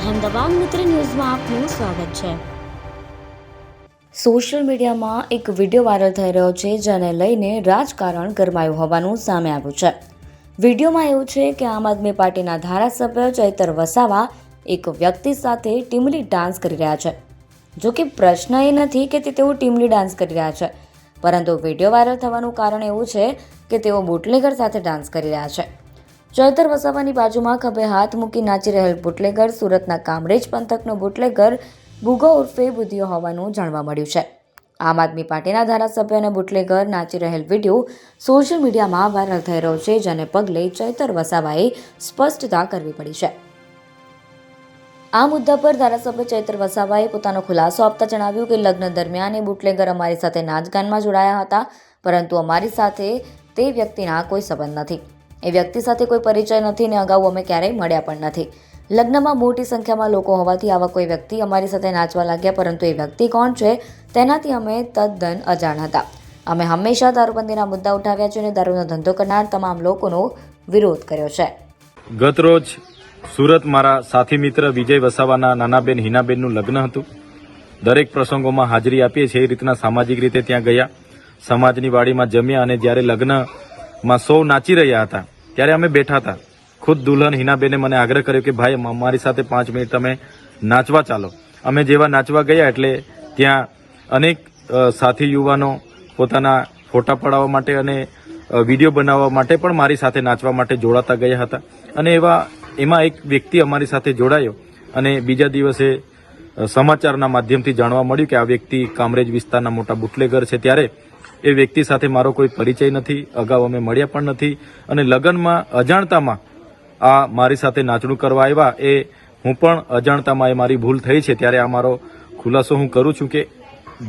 અહેમદાબાદ મિત્ર ન્યૂઝમાં આપનું સ્વાગત છે. સોશિયલ મીડિયામાં એક વીડિયો વાયરલ થઈ રહ્યો છે, જેને લઈને રાજકારણ ગરમાયું હોવાનું સામે આવ્યું છે. વિડીયોમાં એવું છે કે આમ આદમી પાર્ટીના ધારાસભ્ય ચૈતર વસાવા એક વ્યક્તિ સાથે ટીમલી ડાન્સ કરી રહ્યા છે. જો કે પ્રશ્ન એ નથી કે તે તેઓ ટીમલી ડાન્સ કરી રહ્યા છે, પરંતુ વીડિયો વાયરલ થવાનું કારણ એવું છે કે તેઓ બુટલેગર સાથે ડાન્સ કરી રહ્યા છે. ચૈતર વસાવાની બાજુમાં ખભે હાથ મૂકી નાચી રહેલ બુટલેગર સુરતના કામરેજ પંથકનો બુટલેગર ભૂગો ઉર્ફે બુધિયો હોવાનું જાણવા મળ્યું છે. આમ આદમી પાર્ટીના ધારાસભ્ય અને બુટલેગર નાચી રહેલ વીડિયો સોશિયલ મીડિયામાં વાયરલ થઈ રહ્યો છે, જેને પગલે ચૈતર વસાવાએ સ્પષ્ટતા કરવી પડી છે. આ મુદ્દા પર ધારાસભ્ય ચૈતર વસાવાએ પોતાનો ખુલાસો આપતા જણાવ્યું કે, લગ્ન દરમિયાન એ બુટલેગર અમારી સાથે નાચગાનમાં જોડાયા હતા, પરંતુ અમારી સાથે તે વ્યક્તિના કોઈ સંબંધ નથી. એ વ્યક્તિ સાથે કોઈ પરિચય નથી ને અગાઉ અમે ક્યારેય મળ્યા પણ નથી. લગ્નમાં મોટી સંખ્યામાં લોકો હોવાથી આવા કોઈ વ્યક્તિ અમારી સાથે નાચવા લાગ્યા, પરંતુ એ વ્યક્તિ કોણ છે તેનાથી અમે તદ્દન અજાણ હતા. અમે હંમેશા દારૂબંધીના મુદ્દા ઉઠાવ્યા છે અને દારૂનો ધંધો કરનાર તમામ લોકોનો વિરોધ કર્યો છે. ગત રોજ સુરત મારા સાથી મિત્ર વિજય વસાવાના નાનાબેન, હિનાબેનનું લગ્ન હતું. દરેક પ્રસંગોમાં હાજરી આપીએ છીએ, એ રીતના સામાજિક રીતે ત્યાં ગયા. સમાજની વાડીમાં જમ્યા અને જ્યારે લગ્નમાં સૌ નાચી રહ્યા હતા ત્યારે અમે બેઠા હતા. ખુદ દુલ્હન હિનાબેને મને આગ્રહ કર્યો કે, ભાઈ અમારી સાથે પાંચ મિનિટ તમે નાચવા ચાલો. અમે જેવા નાચવા ગયા એટલે ત્યાં અનેક સાથી યુવાનો પોતાના ફોટા પડાવવા માટે અને વીડિયો બનાવવા માટે પણ મારી સાથે નાચવા માટે જોડાતા ગયા હતા. અને એવા, એમાં એક વ્યક્તિ અમારી સાથે જોડાયો અને બીજા દિવસે સમાચારના માધ્યમથી જાણવા મળ્યું કે આ વ્યક્તિ કામરેજ વિસ્તારના મોટા બુટલેગર છે ત્યારે એ વ્યક્તિ સાથે મારો કોઈ પરિચય નથી, અગાઉ અમે મળ્યા પણ નથી અને લગ્નમાં અજાણતામાં આ મારી સાથે નાચણું કરવા આવ્યા એ હું પણ અજાણતામાં એ મારી ભૂલ થઈ છે ત્યારે આ મારો ખુલાસો હું કરું છું કે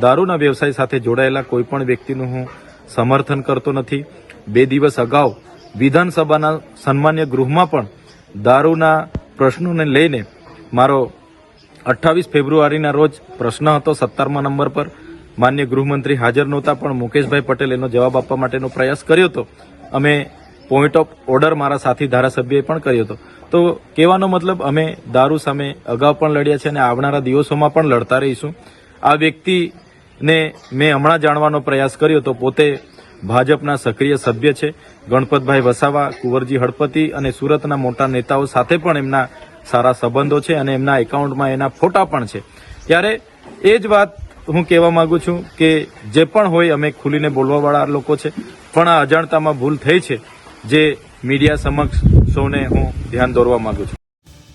દારૂના વ્યવસાય સાથે જોડાયેલા કોઈપણ વ્યક્તિનું હું સમર્થન કરતો નથી. બે દિવસ અગાઉ વિધાનસભાના સન્માન્ય ગૃહમાં પણ દારૂના પ્રશ્નોને લઈને મારો અઠ્ઠાવીસ ફેબ્રુઆરીના રોજ પ્રશ્ન હતો સત્તરમા નંબર પર. માન્ય ગૃહમંત્રી હાજર નહોતા, પણ મુકેશભાઈ પટેલ એનો જવાબ આપવા માટેનો પ્રયાસ કર્યો હતો. અમે પોઈન્ટ ઓફ ઓર્ડર મારા સાથી ધારાસભ્યએ પણ કર્યો હતો. તો કહેવાનો મતલબ, અમે દારૂ સામે અગાઉ પણ લડ્યા છે અને આવનારા દિવસોમાં પણ લડતા રહીશું. આ વ્યક્તિને મેં હમણાં જાણવાનો પ્રયાસ કર્યો તો પોતે ભાજપના સક્રિય સભ્ય છે. ગણપતભાઈ વસાવા, કુંવરજી હળપતિ અને સુરતના મોટા નેતાઓ સાથે પણ એમના સારા સંબંધો છે અને એમના એકાઉન્ટમાં એના ફોટા પણ છે. ત્યારે એ જ વાત હું કહેવા માંગુ છું કે જે પણ હોય અમે ખુલીને બોલવાવાળા લોકો છે, પણ આ અજાણતામાં ભૂલ થઈ છે, જે મીડિયા સમક્ષ સૌને હું ધ્યાન દોરવા માંગુ છું.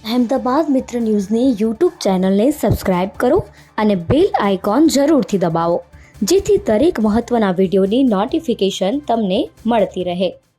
અહેમદાબાદ મિત્ર ન્યૂઝની યુટ્યુબ ચેનલને સબસ્ક્રાઇબ કરો અને બેલ આઇકોન જરૂરથી દબાવો, જેથી દરેક મહત્ત્વના વિડીયોની નોટિફિકેશન તમને મળતી રહે.